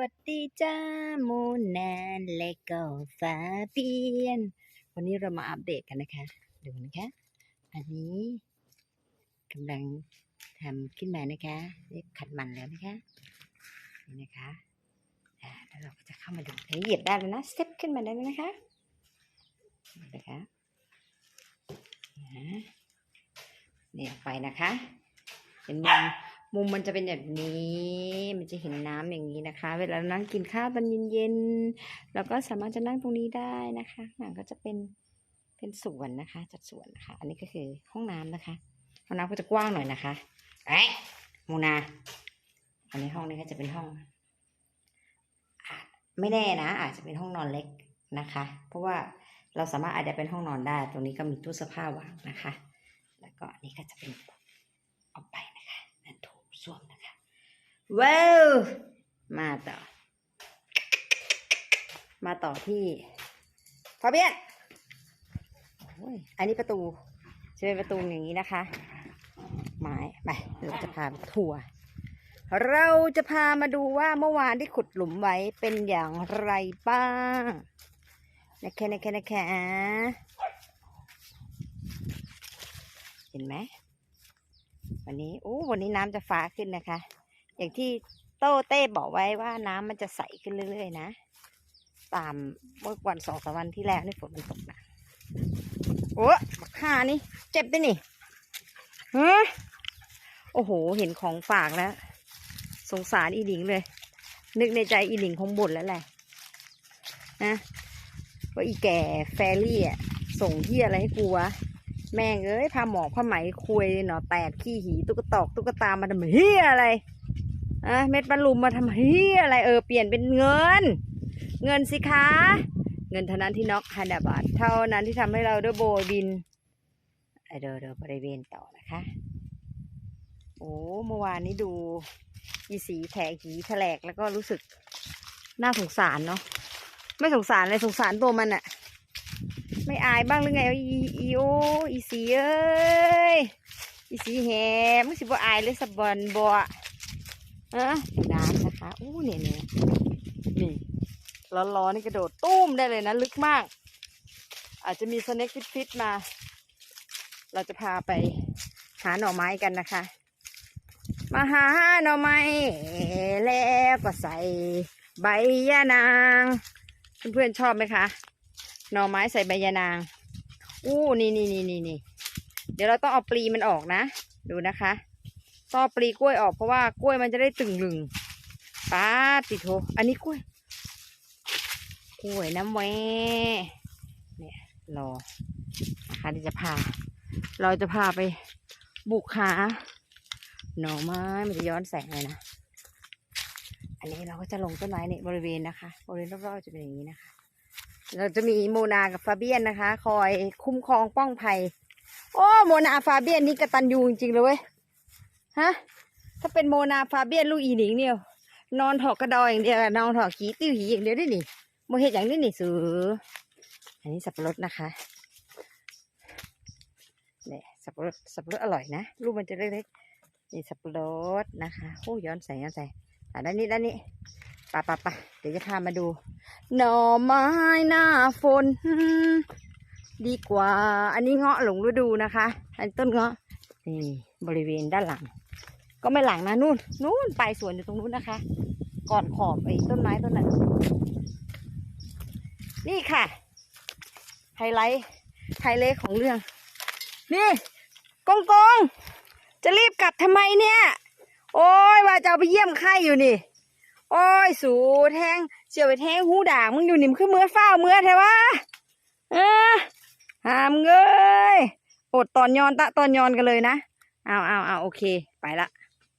วัสดีจ้าโมนาและก็ฟาเบียน วันนี้เรามาอัปเดตกันนะคะ ดูนะคะ อันนี้กำลังทำขึ้นมานะคะเรียกขัดมันแล้วนะคะ นี่นะคะอ่าแล้วเราก็จะเข้ามาดูเหยียบได้แล้วนะสเต็ปขึ้นมาได้แล้วนะคะนี่นะคะนี่ออกไปนะคะ เป็นมุม มุมมันจะเป็นแบบนี้ มันจะเห็นน้ำอย่างนี้นะคะ เวลานั่งกินข้าวตอนเย็นๆเราก็สามารถจะนั่งตรงนี้ได้นะคะหลังก็จะเป็นเป็นสวนนะคะ จัดสวนนะคะ อันนี้ก็คือห้องน้ำนะคะ ห้องน้ำก็จะกว้างหน่อยนะคะเอ้ยโมนา อันนี้ห้องนี้ก็จะเป็นห้องอไม่แน่นะ อาจจะเป็นห้องนอนเล็กนะคะ เพราะว่าเราสามารถอาจจะเป็นห้องนอนได้ ตรงนี้ก็มีตู้เสื้อผ้าวางนะคะ แล้วก็อันนี้ก็จะเป็นออกไป สวมนะคะว้าวมาต่อ มาต่อที่ฟาเบียนอ้ยอันนี้ประตูจะเป็นประตูอย่างนี้นะคะไม้ไปเราจะพาทัวร์เราจะพามาดูว่าเมื่อวานที่ขุดหลุมไว้เป็นอย่างไรบ้างนะคะนะคะนะคะเห็นไหม วันนี้โอ้วันนี้น้ำจะฟ้าขึ้นนะคะ อย่างที่โต้เต้บอกไว้ว่าน้ำมันจะใสขึ้นเรื่อยๆนะ ตามเมื่อวันสองสามวันที่แล้วนี่ฝนมันตกนักโอ้บักข่านี่ เจ็บด้วยนี่ฮะโอ้โห เห็นของฝากแล้ว สงสารอีหลิงเลย นึกในใจอีหลิงคงบ่นแล้วแหละนะว่าอีแก่แฟรี่อะส่งที่อะไรให้กูวะ แม่งเอ้ยพาหมอกผ้าไหมคุยหนอแตกขี้หีตุ๊กตอกตุ๊กตามาทำเฮียอะไรอะเม็ดบรรลุมมาทำเฮียอะไรเออเปลี่ยนเป็นเงิน เงินสิคะ เงินเท่านั้นที่น็อกฮันดาบาทเท่านั้นที่ทำให้เราได้โบยบินไอเดอเดอบริเวณต่อนะคะ โอ้เมื่อวานนี้ดูอีสีแถกหีแถลกแล้วก็รู้สึกน่าสงสารเนาะไม่สงสารเลยสงสารตัวมันอะ ไม่อายบ้างหรือไงอีอีโออีสีเอ้ยอีสีแหมมึงสิบ่อายเลยสะบอนบ่อะน้ำนะคะอู้เนี่ยเนี่ยนี่ร้อนๆนี่กระโดดตุ้มได้เลยนะ ลึกมาก อาจจะมีสเน็กฟิตๆมา เราจะพาไปหาหน่อไม้กันนะคะ มาหาหน่อไม้แล้วก็ใส่ใบยะนาง เพื่อนๆชอบไหมคะ หน่อไม้ใส่ใบยะนาง อู้นี่นี่นี่นี่นี่เดี๋ยวเราต้องเอาปลีมันออกนะ ดูนะคะต้องปลีกล้วยออกเพราะว่ากล้วยมันจะได้ตึงหลึงป้าติโทอันนี้กล้วย กล้วยน้ำแวเนี่ยรอนะคะที่จะพา เราจะพาไปบุกหาหน่อไม้มันจะย้อนแสงเลยนะ อันนี้เราก็จะลงต้นไม้ในบริเวณนะคะ บริเวณรอบๆจะเป็นอย่างนี้นะคะ เราจะมีโมนากับฟาเบียนนะคะ คอยคุ้มครองป้องภัย โอ้โมนาฟาเบียนนี่กระตันยูจริงๆเลยเว้ยฮะถ้าเป็นโมนาฟาเบียนลูกอีหนิงเนี่ยนอนถอกกระดอยอย่างเดียวนอนถอกขี้ติ้วหีอย่างเดียวได้หนี่โมเห็ดอย่างนี้หนี่สืออันนี้สับปะรดนะคะเนี่ยสับปะรดสับปะรดอร่อยนะลูกมันจะเล็กๆนี่สับปะรดนะคะโอ้ย้อนแสงย้อนแสงอะด้านนี้ด้านนี้ปะปะปะเดี๋ยวจะพามาดู หน่อไม้หน้าฝนดีกว่า อันนี้เงาะหลงฤดูนะคะ อันนต้นเงาะนี่บริเวณด้านหลัง ก็ไม่หลังนะนู่นนู่นปลายสวนอยู่ตรงนู้นนะคะ ก่อนขอบไอ้ต้นไม้ต้นนั้นนี่ค่ะ ไฮไลท์ไฮไลท์ของเรื่อง นี่กงกงจะรีบกลับทำไมเนี่ย โอ้ยว่าจะไปเยี่ยมไข้อยู่นี่ โอ้ยสูแทง เสียวไปแทงหูด่างมึงอยู่นิ่มขึ้นเมื่อเฝ้าเมื่อแท้วะเออหามเงยอดตอนยอนตะตอนยอนกันเลยนะ เอาเอาเอาโอเค ไปละ